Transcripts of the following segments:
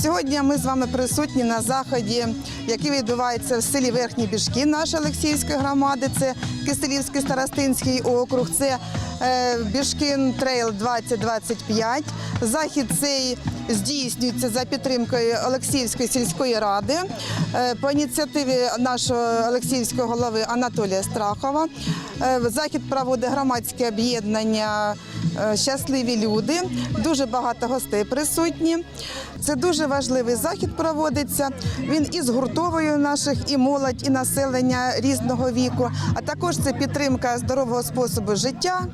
se Сьогодні ми з вами присутні на заході, який відбувається в селі Верхній Біжки нашої Олексіївської громади. Це Киселівський старостинський округ. Це е, Трейл 2025. Захід цей здійснюється за підтримкою Олексіївської сільської ради е, по ініціативі нашого Олексіївського голови Анатолія Страхова. Е, Захід проводить громадське об'єднання Щасливі люди. Дуже багато гостей присутні. Це дуже важливий захід проводиться. Він і згуртовує наших і молодь, і населення різного віку, а також це підтримка здорового способу життя.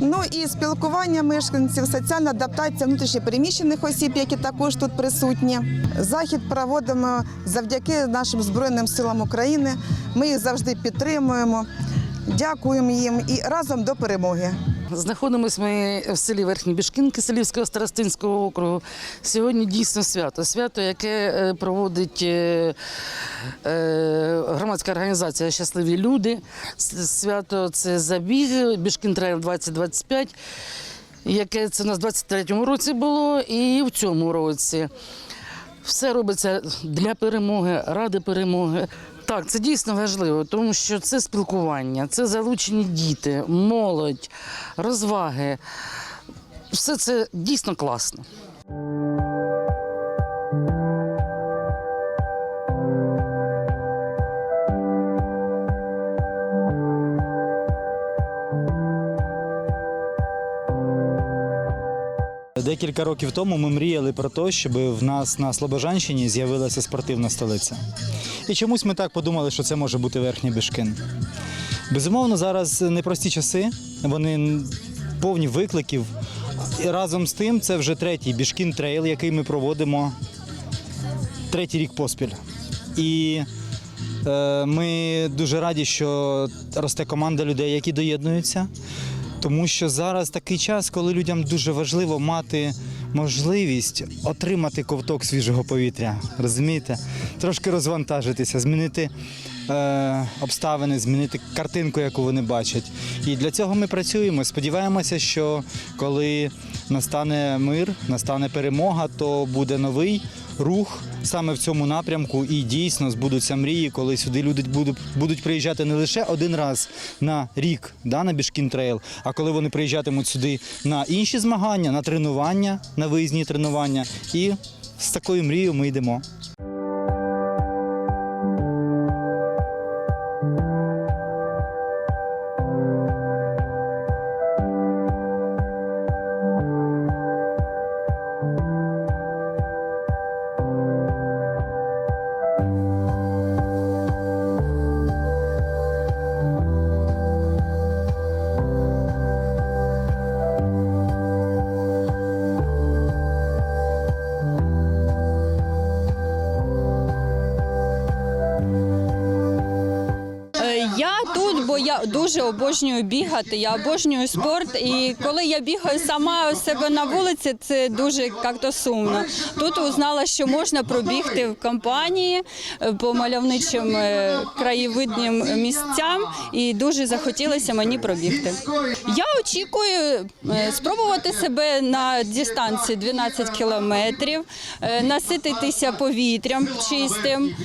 Ну і спілкування мешканців, соціальна адаптація внутрішньопереміщених осіб, які також тут присутні. Захід проводимо завдяки нашим Збройним силам України. Ми їх завжди підтримуємо, дякуємо їм і разом до перемоги. Знаходимося ми в селі Верхні Біжкінки Селівського старостинського округу. Сьогодні дійсно свято. Свято, яке е, проводить е, е, громадська організація Щасливі люди. Свято це забіг Біжкін Трейл 2025, яке це у нас в 23-му році було і в цьому році. Все робиться для перемоги, ради перемоги. Так, це дійсно важливо, тому що це спілкування, це залучені діти, молодь, розваги. Все це дійсно класно. Декілька років тому ми мріяли про те, щоб в нас на Слобожанщині з'явилася спортивна столиця. І чомусь ми так подумали, що це може бути верхній Бішкин. Безумовно, зараз непрості часи, вони повні викликів. І разом з тим, це вже третій Бішкін трейл, який ми проводимо третій рік поспіль. І е, ми дуже раді, що росте команда людей, які доєднуються. Тому що зараз такий час, коли людям дуже важливо мати можливість отримати ковток свіжого повітря. Розумієте? Трошки розвантажитися, змінити е, обставини, змінити картинку, яку вони бачать. І для цього ми працюємо. Сподіваємося, що коли настане мир, настане перемога, то буде новий рух саме в цьому напрямку і дійсно збудуться мрії, коли сюди люди будуть, приїжджати не лише один раз на рік да, на Біжкін трейл, а коли вони приїжджатимуть сюди на інші змагання, на тренування, на виїзні тренування. І з такою мрією ми йдемо. Бо я дуже обожнюю бігати. Я обожнюю спорт. І коли я бігаю сама у себе на вулиці, це дуже як-то сумно. Тут узнала, що можна пробігти в компанії е, по мальовничим е, краєвидним місцям, і дуже захотілося мені пробігти. Я очікую е, спробувати себе на дистанції 12 кілометрів, насититися повітрям чистим,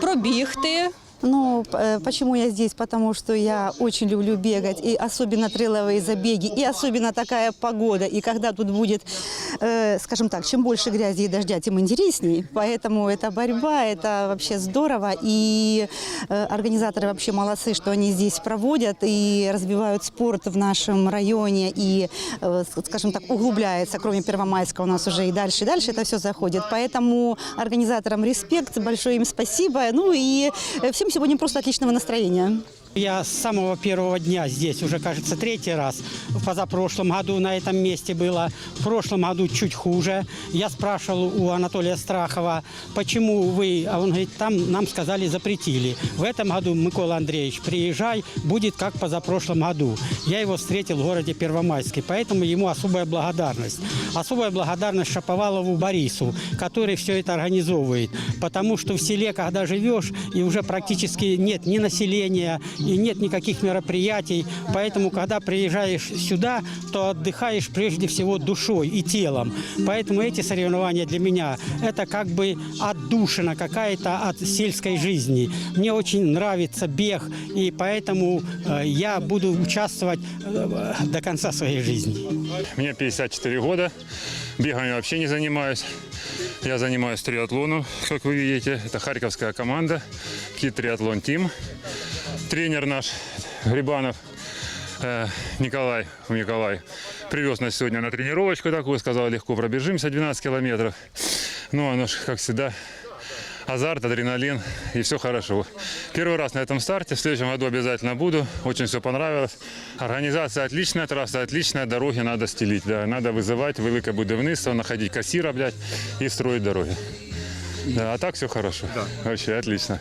пробігти. Ну, э, почему я здесь? Потому что я очень люблю бегать, и особенно трейловые забеги, и особенно такая погода. И когда тут будет, э, скажем так, чем больше грязи и дождя, тем интересней. Поэтому это борьба, это вообще здорово. И э, организаторы вообще молодцы, что они здесь проводят и развивают спорт в нашем районе. И, э, скажем так, углубляется, кроме Первомайска у нас уже и дальше, и дальше это все заходит. Поэтому организаторам респект, большое им спасибо. Ну и э, всем сегодня просто отличного настроения. Я с самого первого дня здесь, уже, кажется, третий раз. В позапрошлом году на этом месте было, в прошлом году чуть хуже. Я спрашивал у Анатолия Страхова, почему вы, а он говорит, там нам сказали запретили. В этом году, Микола Андреевич, приезжай, будет как позапрошлом году. Я его встретил в городе Первомайске, поэтому ему особая благодарность. Особая благодарность Шаповалову Борису, который все это организовывает. Потому что в селе, когда живешь, и уже практически нет ни населения, и нет никаких мероприятий. Поэтому, когда приезжаешь сюда, то отдыхаешь прежде всего душой и телом. Поэтому эти соревнования для меня это как бы отдушина какая-то от сельской жизни. Мне очень нравится бег, и поэтому э, я буду участвовать э, до конца своей жизни. Мне 54 года, бегом я вообще не занимаюсь. Я занимаюсь триатлоном, как вы видите. Это харьковская команда, Кит Триатлон Тим. Тренер наш Грибанов э, Николай, Николай привез нас сегодня на тренировочку такую, сказал, легко пробежимся 12 километров. Ну, оно ж, как всегда, азарт, адреналин и все хорошо. Первый раз на этом старте, в следующем году обязательно буду. Очень все понравилось. Организация отличная, трасса отличная, дороги надо стелить. Да. Надо вызывать велике будівництво, находить кассира, блядь, и строить дороги. Да, а так все хорошо. Вообще отлично.